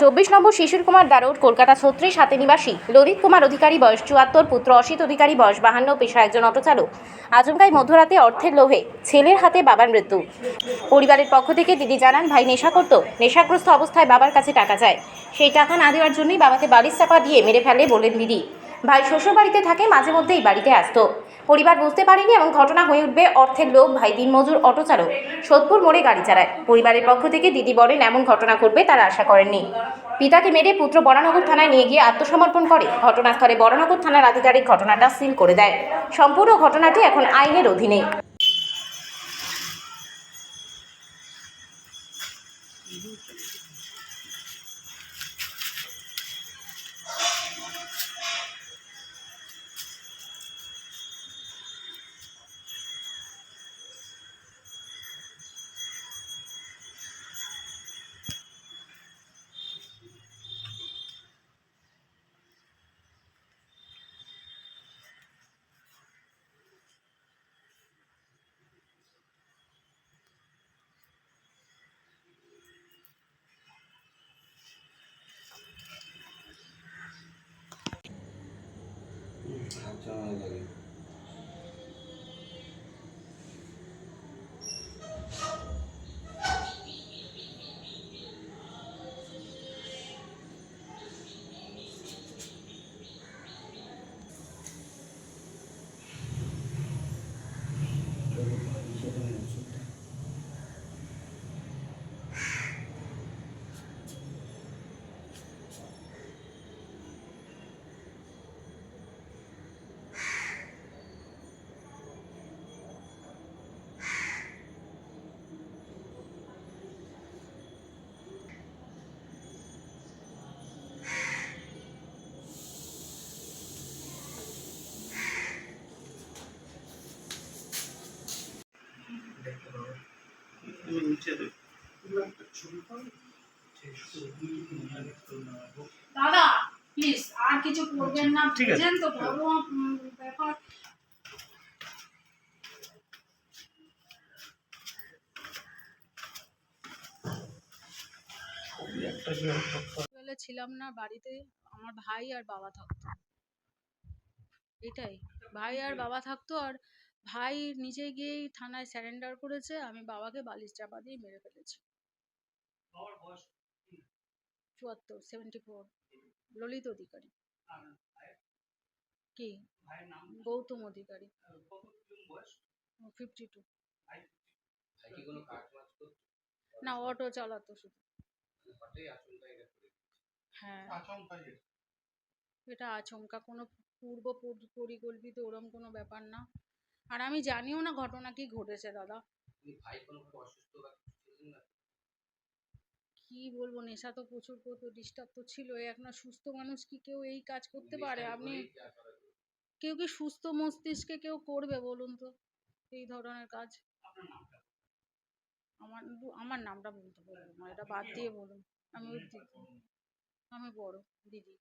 চব্বিশ নম্বর শিশির কুমার দারোড কলকাতা ছত্রিশ, হাতে নিবাসী। ললিত কুমার অধিকারী বয়স চুয়াত্তর, পুত্র অসিত অধিকারী বয়স বাহান্ন পেশা একজন অটোচালক। আচমকাই মধ্যরাতে অর্থের লোভে ছেলের হাতে বাবার মৃত্যু। পরিবারের পক্ষ থেকে দিদি জানান, ভাই, নেশা করতো। নেশাগ্রস্ত অবস্থায় বাবার কাছে টাকা চায়। সেই টাকা না দেওয়ার জন্যই বাবাকে বালিশ চাপা দিয়ে মেরে ফেলে বলেন দিদি। ভাই শ্বশুর বাড়িতে থাকে মাঝে মধ্যেই বাড়িতে আসতো। পরিবার বুঝতে পারেনি এবং ঘটনা হয়ে উঠবে অর্থের লোক ভাই দিনমজুর অটো চালক সোদপুর মোড়ে গাড়ি চালায়। পরিবারের পক্ষ থেকে দিদি বলেন, এমন ঘটনা ঘটবে, তারা আশা করেননি। পিতাকে মেরে পুত্র বরানগর থানায় নিয়ে গিয়ে আত্মসমর্পণ করে। ঘটনাস্থলে বরানগর থানার আধিকারিক ঘটনাটা সিল করে দেয়। সম্পূর্ণ ঘটনাটি এখন আইনের অধীনে। দাদা প্লিজ আর কিছু করবেন না বুঝেন তো বড় ব্যাপার। বেলা ছিলাম না বাড়িতে আমার ভাই আর বাবা থাকতো। এটাই ভাই আর বাবা থাকতো আর ভাই নিজে গিয়েই থানায় স্যারেন্ডার করেছে আমি বাবাকে বালিশ চাপা দিয়ে মেরে ফেলেছি। চুয়াত্তর সেভেন্টি ফোর ললিত অধিকারী। কি? গৌতম অধিকারী। ফিফটি টু না অটো চালাতো শুধু। এটা হ্যাঁ। এটা আচমকা কোনো পূর্ব পরিকল্পিত ওরম কোনো ব্যাপার না। আর আমি জানিও না ঘটনা কি ঘটেছে দাদা। না? কি বলব নেশা তো প্রচুর করতো ডিস্টার্ব তো ছিল এখন আর সুস্থ মানুষ কি কেউ এই কাজ করতে পারে? আপনি। কেউ কি সুস্থ মস্তিষ্কে কেউ করবে বলুন তো এই ধরনের কাজ? আমার আমার নামটা বলতে পারব না এটা বাদ দিয়ে বলুন। আমি আমি বড় দিদি।